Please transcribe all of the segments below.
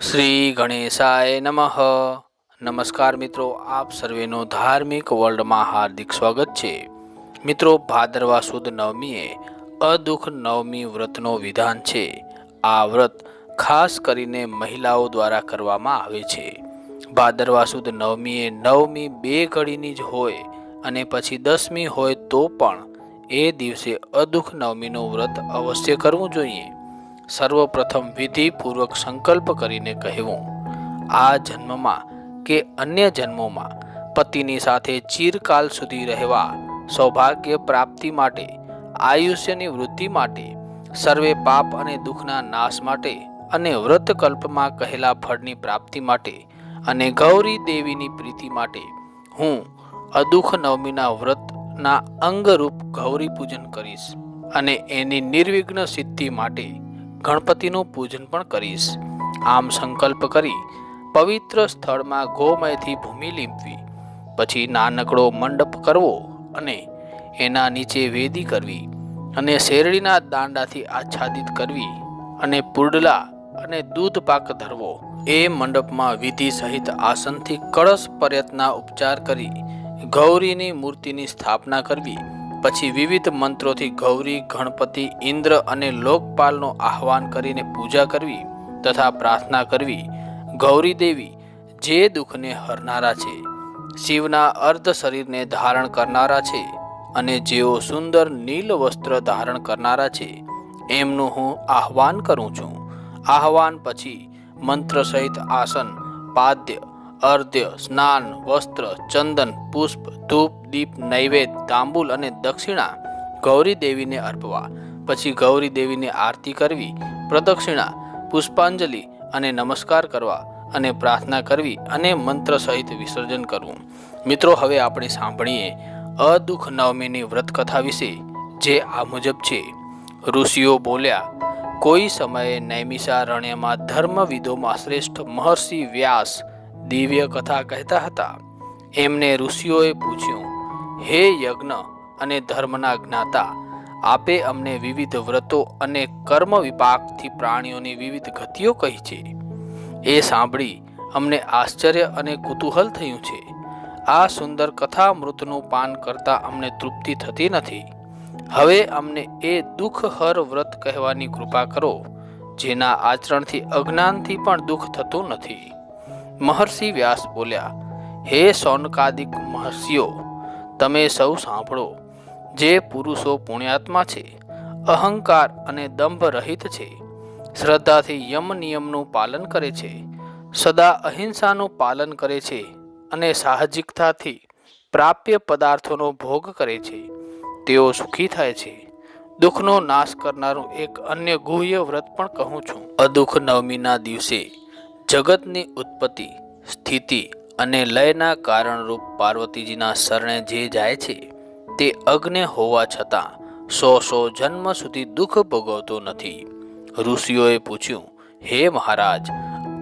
શ્રી ગણેશાય નમઃ. નમસ્કાર મિત્રો, આપ સર્વેનું ધાર્મિક વર્લ્ડમાં હાર્દિક સ્વાગત છે. મિત્રો, ભાદરવા સુદ નવમીએ અદુખ નવમી વ્રતનો વિધાન છે. આ વ્રત ખાસ કરીને મહિલાઓ દ્વારા કરવામાં આવે છે. ભાદરવા સુદ નવમીએ નવમી બે ઘડીની જ હોય અને પછી દસમી હોય તો પણ એ દિવસે અદુખ નવમીનું વ્રત અવશ્ય કરવું જોઈએ. સર્વપ્રથમ વિધિપૂર્વક સંકલ્પ કરીને કહેવું. આ જન્મમાં કે અન્ય જન્મોમાં પતિની સાથે ચિરકાલ સુધી રહેવા સૌભાગ્ય પ્રાપ્તિ માટે, આયુષ્યની વૃદ્ધિ માટે, સર્વે પાપ અને દુઃખના નાશ માટે અને વ્રતકલ્પમાં કહેલા ફળની પ્રાપ્તિ માટે અને ગૌરી દેવીની પ્રીતિ માટે હું અદુખ નવમીના વ્રતના અંગરૂપ ગૌરી પૂજન કરીશ અને એની નિર્વિઘ્ન સિદ્ધિ માટે ગણપતિનું પૂજન પણ કરીશ. આમ સંકલ્પ કરી પવિત્ર સ્થળમાં ગોમયથી ભૂમિ લીંપવી, પછી નાનકડો મંડપ કરવો અને એના નીચે વેદી કરવી અને શેરડીના દાંડાથી આચ્છાદિત કરવી અને પુરડલા અને દૂધ પાક ધરવો. એ મંડપમાં વિધિ સહિત આસનથી કળશ પર્યતના ઉપચાર કરી ગૌરીની મૂર્તિની સ્થાપના કરવી પછી વિવિધ મંત્રોથી ગૌરી, ગણપતિ, ઇન્દ્ર અને લોકપાલનો આહવાન કરીને પૂજા કરવી તથા પ્રાર્થના કરવી. ગૌરી દેવી, જે દુઃખને હરનારા છે, શિવના અર્ધ શરીરને ધારણ કરનારા છે અને જેઓ સુંદર નીલ વસ્ત્ર ધારણ કરનારા છે, એમનું હું આહવાન કરું છું. આહવાન પછી મંત્ર સહિત આસન, પાદ્ય અર્ધ્ય, સ્નાન, વસ્ત્ર, ચંદન, પુષ્પ, ધૂપ, દીપ, નૈવેદ્ય, તાંબુલ અને દક્ષિણા ગૌરી દેવીને અર્પવા. પછી ગૌરી દેવીને આરતી કરવી, પ્રદક્ષિણા, પુષ્પાંજલિ અને નમસ્કાર કરવા અને પ્રાર્થના કરવી અને મંત્ર સહિત વિસર્જન કરવું. મિત્રો, હવે આપણે સાંભળીએ અદુખ નવમીની વ્રતકથા વિશે, જે આ મુજબ છે. ઋષિઓ બોલ્યા, કોઈ સમયે નૈમિષારણ્યમાં ધર્મવિદોમાં શ્રેષ્ઠ મહર્ષિ વ્યાસ દિવ્ય કથા કહેતા હતા. એમને ઋષિઓએ પૂછ્યું, હે યજ્ઞ અને ધર્મના જ્ઞાતા, આપે અમને વિવિધ વ્રતો અને કર્મ વિપાકથી પ્રાણીઓની વિવિધ ગતિઓ કહી છે? એ સાંભળી અમને આશ્ચર્ય અને કુતૂહલ થયું છે. આ સુંદર કથામૃતનું પાન કરતા અમને તૃપ્તિ થતી નથી. હવે અમને એ દુઃખહર વ્રત કહેવાની કૃપા કરો, જેના આચરણથી અજ્ઞાનથી પણ દુઃખ થતું નથી. મહર્ષિ વ્યાસ બોલ્યા, હે સૌનકાદિક મહર્ષિઓ, તમે સૌ સાંભળો, જે પુરુષો પુણ્યાત્મા છે, અહંકાર અને દંભ રહિત છે, શ્રદ્ધાથી યમ નિયમનું પાલન કરે છે, સદા અહિંસાનું પાલન કરે છે અને સાહજિકતાથી પ્રાપ્ય પદાર્થોનો ભોગ કરે છે. તેઓ સુખી થાય છે. દુઃખનો નાશ કરનારું એક અન્ય ગુહ્ય વ્રત પણ કહું છું. અદુઃખ નવમીના દિવસે જગતની ઉત્પત્તિ, સ્થિતિ અને લયના કારણરૂપ પાર્વતીજીના શરણે જે જાય છે, તે અગ્નિ હોવા છતાં સો સો જન્મ સુધી દુઃખ ભોગવતો નથી. ઋષિઓએ પૂછ્યું, હે મહારાજ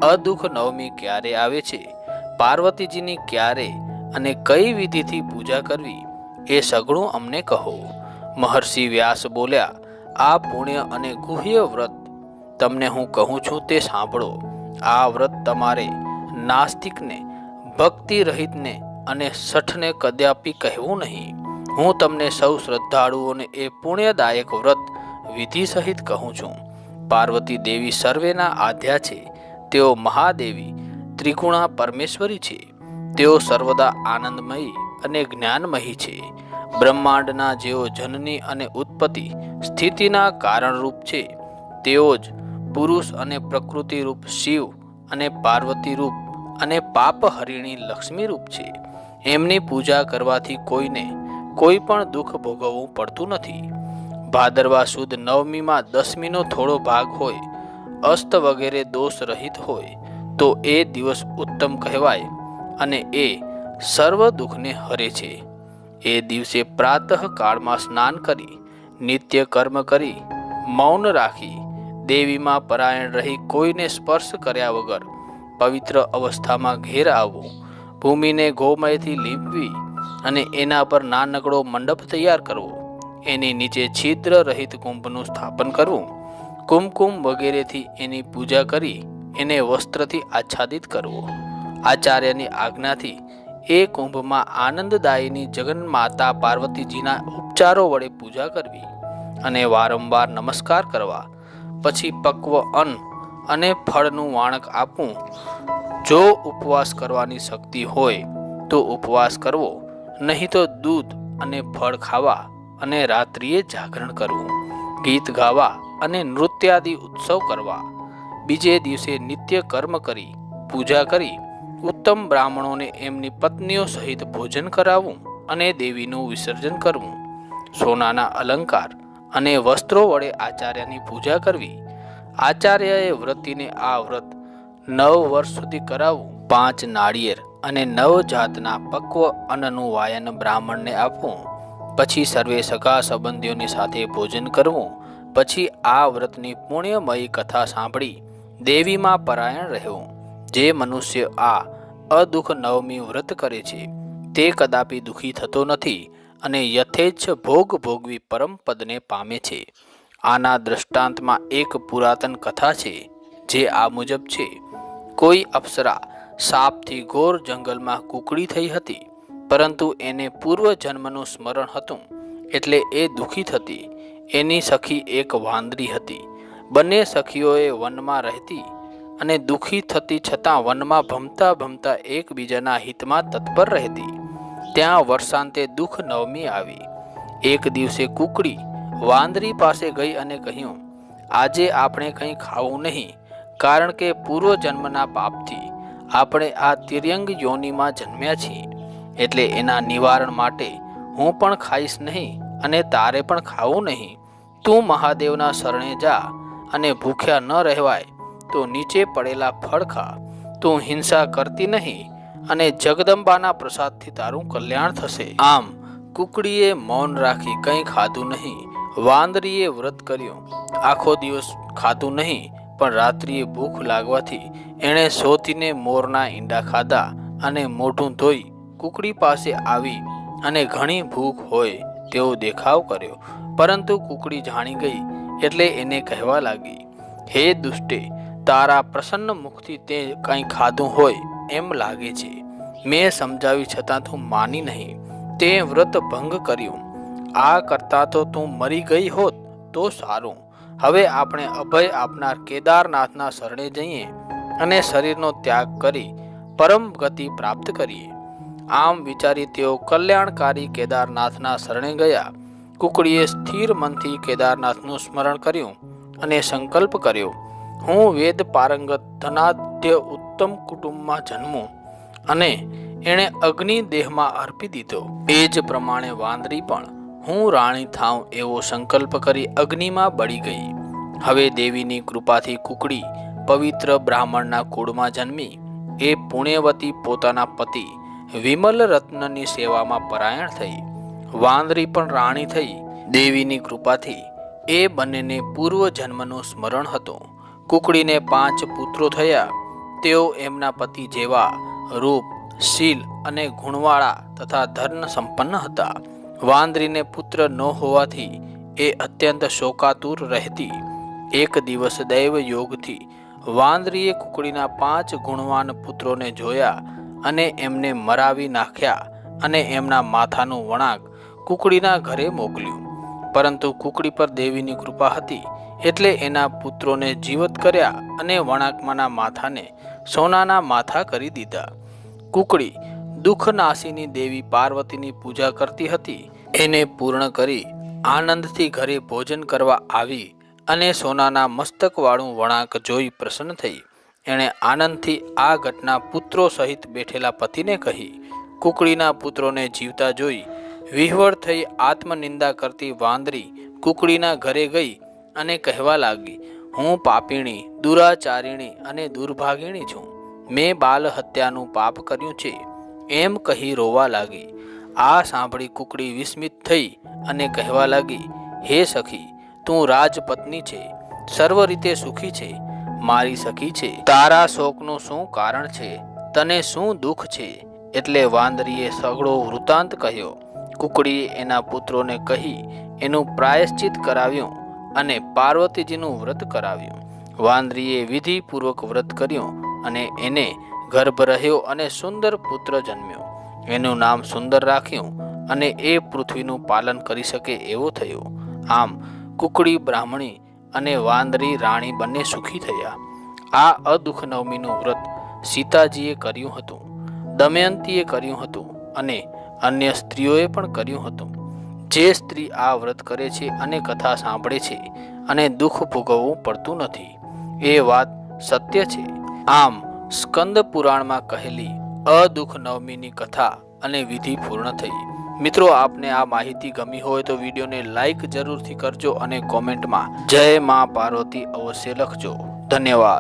અદુઃખ નવમી ક્યારે આવે છે? પાર્વતીજીની ક્યારે અને કઈ વિધિથી પૂજા કરવી? એ સઘળું અમને કહો. મહર્ષિ વ્યાસ બોલ્યા, આ પુણ્ય અને ગુહ્ય વ્રત. તમને હું કહું છું તે સાંભળો. આ વ્રત તમારે નાસ્તિકને ભક્તિ રહિતને અને સઠને કદાપી કહેવું નહીં. હું તમને સૌ શ્રદ્ધાળુઓને એ પુણ્યદાયક વ્રત વિધિ સહિત કહું છું. પાર્વતી દેવી સર્વેના આધ્યા છે. તેઓ મહાદેવી, ત્રિગુણા પરમેશ્વરી છે. તેઓ સર્વદા આનંદમયી અને જ્ઞાનમયી છે. બ્રહ્માંડના જેઓ જનની અને ઉત્પત્તિ સ્થિતિના કારણરૂપ છે, તેઓ જ પુરુષ અને પ્રકૃતિ રૂપ શિવ અને પાર્વતી રૂપ અને પાપ હરિણી લક્ષ્મી રૂપ છે. એમની પૂજા કરવાથી કોઈને કોઈ પણ દુઃખ ભોગવવું પડતું નથી. ભાદરવા સુદ નવમીમાં દસમીનો થોડો ભાગ હોય, અસ્ત વગેરે દોષ રહિત હોય, તો એ દિવસ ઉત્તમ કહેવાય અને એ સર્વ દુઃખને હરે છે. એ દિવસે પ્રાતઃ કાળમાં સ્નાન કરી નિત્ય કર્મ કરી, મૌન રાખી દેવીમાં પરાયણ રહી કોઈને સ્પર્શ કર્યા વગર પવિત્ર અવસ્થામાં ઘેર આવવું, ભૂમિને ગોમયથી લીંપવી અને એના પર નાનકડો મંડપ તૈયાર કરવો, એની નીચે છિદ્ર રહિત કુંભનું સ્થાપન કરવું, કુમકુમ વગેરેથી એની પૂજા કરી એને વસ્ત્રથી આચ્છાદિત કરવો. આચાર્યની આજ્ઞાથી એ કુંભમાં આનંદદાયીની જગન્માતા પાર્વતીજીના ઉપચારો વડે પૂજા કરવી અને વારંવાર નમસ્કાર કરવા પછી પક્વ અન્ન અને ફળનું વાણક આપવું. જો ઉપવાસ કરવાની શક્તિ હોય, તો ઉપવાસ કરવો. નહીં તો દૂધ અને ફળ ખાવા અને રાત્રિએ જાગરણ કરવું. ગીત ગાવા અને નૃત્યાદિ ઉત્સવ કરવા. બીજે દિવસે નિત્ય કર્મ કરી, પૂજા કરી. ઉત્તમ બ્રાહ્મણોને એમની પત્નીઓ સહિત ભોજન કરાવવું અને દેવીનું વિસર્જન કરવું. સોનાના અલંકાર અને વસ્ત્રો વડે આચાર્યની પૂજા કરવી. આચાર્યએ વ્રતિને આ વ્રત નવ વર્ષ સુધી કરાવવું, પાંચ નાળિયેર અને નવ જાતના પક્વ અન્નનું વાયન બ્રાહ્મણને આપવું, પછી સર્વે સગા સંબંધીઓની સાથે ભોજન કરવું, પછી આ વ્રતની પુણ્યમયી કથા સાંભળી દેવીમાં પરાયણ રહેવું. જે મનુષ્ય આ અદુઃખ નવમી વ્રત કરે છે, તે કદાપી દુઃખી થતો નથી અને યથેચ્છ ભોગ ભોગવી પરમપદને પામે છે. આના દ્રષ્ટાંતમાં એક પુરાતન કથા છે, જે આ મુજબ છે. કોઈ અપ્સરા સાપથી ઘોર જંગલમાં કુકડી થઈ હતી, પરંતુ એને પૂર્વ જન્મનું સ્મરણ હતું, એટલે એ દુઃખી થતી. એની સખી એક વાંદરી હતી. બંને સખીઓએ વનમાં રહેતી અને દુઃખી થતી છતાં વનમાં ભમતા ભમતા એકબીજાના હિતમાં તત્પર રહેતી. ત્યાં વર્ષાંતે દુઃખ નવમી આવી. એક દિવસે કુકડી વાંદરી પાસે ગઈ અને કહ્યું, આજે આપણે કંઈ ખાવું નહીં, કારણ કે પૂર્વજન્મના પાપથી આપણે આ તિર્યંગ યોનિમાં જન્મ્યા છીએ. એટલે એના નિવારણ માટે હું પણ ખાઈશ નહીં અને તારે પણ ખાવું નહીં. તું મહાદેવના શરણે જા અને ભૂખ્યા ન રહેવાય. તો નીચે પડેલા ફળ ખા. તું હિંસા કરતી નહીં અને જગદંબાના પ્રસાદથી તારું કલ્યાણ થશે. આમ, કુકડીએ મૌન રાખી કંઈ ખાધું નહીં. વાંદરીએ વ્રત કર્યું. આખો દિવસ ખાધું નહીં, પણ રાત્રિએ ભૂખ લાગવાથી એણે શોધીને મોરના ઈંડા ખાધા અને મોઢું ધોઈ કુકડી પાસે આવી અને ઘણી ભૂખ હોય તેવો દેખાવ કર્યો. પરંતુ કુકડી જાણી ગઈ એટલે એને કહેવા લાગી, હે દુષ્ટે, તારા પ્રસન્ન મુખથી તે કંઈ ખાધું હોય એમ લાગે છે. મેં સમજાવી છતાં તું માની નહીં. તે વ્રત ભંગ કર્યું. આ કરતાં તો તું મરી ગઈ હોત તો સારું. હવે આપણે અભય આપનાર કેદારનાથના શરણે જઈએ અને શરીરનો ત્યાગ કરી પરમ ગતિ પ્રાપ્ત કરીએ. આમ વિચારી તેઓ કલ્યાણકારી કેદારનાથના શરણે ગયા. કુકડીએ સ્થિર મનથી કેદારનાથનું સ્મરણ કર્યું અને સંકલ્પ કર્યો. હું વેદ પારંગત ધનાઢ્ય ઉત્તમ કુટુંબમાં જન્મું અને એણે અગ્નિ દેહમાં અર્પી દીધો. એ જ પ્રમાણે વાંદરી પણ હું રાણી થાઉં એવો સંકલ્પ કરી અગ્નિમાં બળી ગઈ. હવે દેવીની કૃપાથી કુકડી પવિત્ર બ્રાહ્મણના કુળમાં જન્મી. એ પુણ્યવતી પોતાના પતિ વિમલ રત્નની સેવામાં પરાયણ થઈ. વાંદરી પણ રાણી થઈ. દેવીની કૃપાથી એ બંનેને પૂર્વ જન્મનું સ્મરણ હતું. કુકડીને પાંચ પુત્રો થયા. તેઓ એમના પતિ જેવા રૂપ, શીલ અને ગુણવાળા તથા ધર્મ સંપન્ન હતા. વાંદરીને પુત્ર ન હોવાથી એ અત્યંત શોકાતુર રહેતી. એક દિવસ દૈવ યોગથી વાંદરીએ કુકડીના પાંચ ગુણવાન પુત્રોને જોયા અને એમને મરાવી નાખ્યા અને એમના માથાનું વણાક કુકડીના ઘરે મોકલ્યું. પરંતુ કુકડી પર દેવીની કૃપા હતી એટલે એના પુત્રોને જીવત કર્યા અને વણાકમાંના માથાને સોનાના માથા કરી દીધા. કુકડી દુઃખનાશીની દેવી પાર્વતીની પૂજા કરતી હતી. એને પૂર્ણ કરી આનંદથી ઘરે ભોજન કરવા આવી અને સોનાના મસ્તકવાળું વળાંક જોઈ પ્રસન્ન થઈ. એણે આનંદથી આ ઘટના પુત્રો સહિત બેઠેલા પતિને કહી, કુકડીના પુત્રોને જીવતા જોઈ વિહવળ થઈ આત્મનિંદા કરતી વાંદરી કુકડીના ઘરે ગઈ અને કહેવા લાગી હું પાપીણી, દુરાચારીણી અને દુર્ભાગીણી છું. મેં બાલ હત્યાનું પાપ કર્યું છે. એમ કહી રોવા લાગી. આ સાંભળી કુકડી વિસ્મિત થઈ અને કહેવા લાગી, હે સખી, તું રાજપત્ની છે. સર્વ રીતે સુખી છે. મારી સખી છે. તારા શોકનું શું કારણ છે? તને શું દુઃખ છે? એટલે વાંદરીએ સગળો વૃતાંત કહ્યો. કુકડીએ એના પુત્રોને કહી, એનું પ્રાયશ્ચિત કરાવ્યું. અને પાર્વતીજીનું વ્રત કરાવ્યું. વાંદરીએ વિધિપૂર્વક વ્રત કર્યું અને એને ગર્ભ રહ્યો અને સુંદર પુત્ર જન્મ્યો. એનું નામ સુંદર રાખ્યું અને એ પૃથ્વીનું પાલન કરી શકે એવું થયું. આમ કુકડી બ્રાહ્મણી અને વાંદરી રાણી બંને સુખી થયા. આ અદુખ નવમીનું વ્રત સીતાજીએ કર્યું હતું. દમયંતીએ કર્યું હતું અને અન્ય સ્ત્રીઓએ પણ કર્યું હતું. જે સ્ત્રી આ વ્રત કરે છે અને કથા સાંભળે છે અને દુઃખ ભોગવવું પડતું નથી. એ વાત સત્ય છે. આમ સ્કંદ પુરાણમાં કહેલી અદુઃખ નવમીની કથા અને વિધિ પૂર્ણ થઈ. મિત્રો, આપને આ માહિતી ગમી હોય તો વિડીયોને લાઈક જરૂરથી કરજો અને કોમેન્ટમાં જય મા પાર્વતી અવશ્ય લખજો. ધન્યવાદ.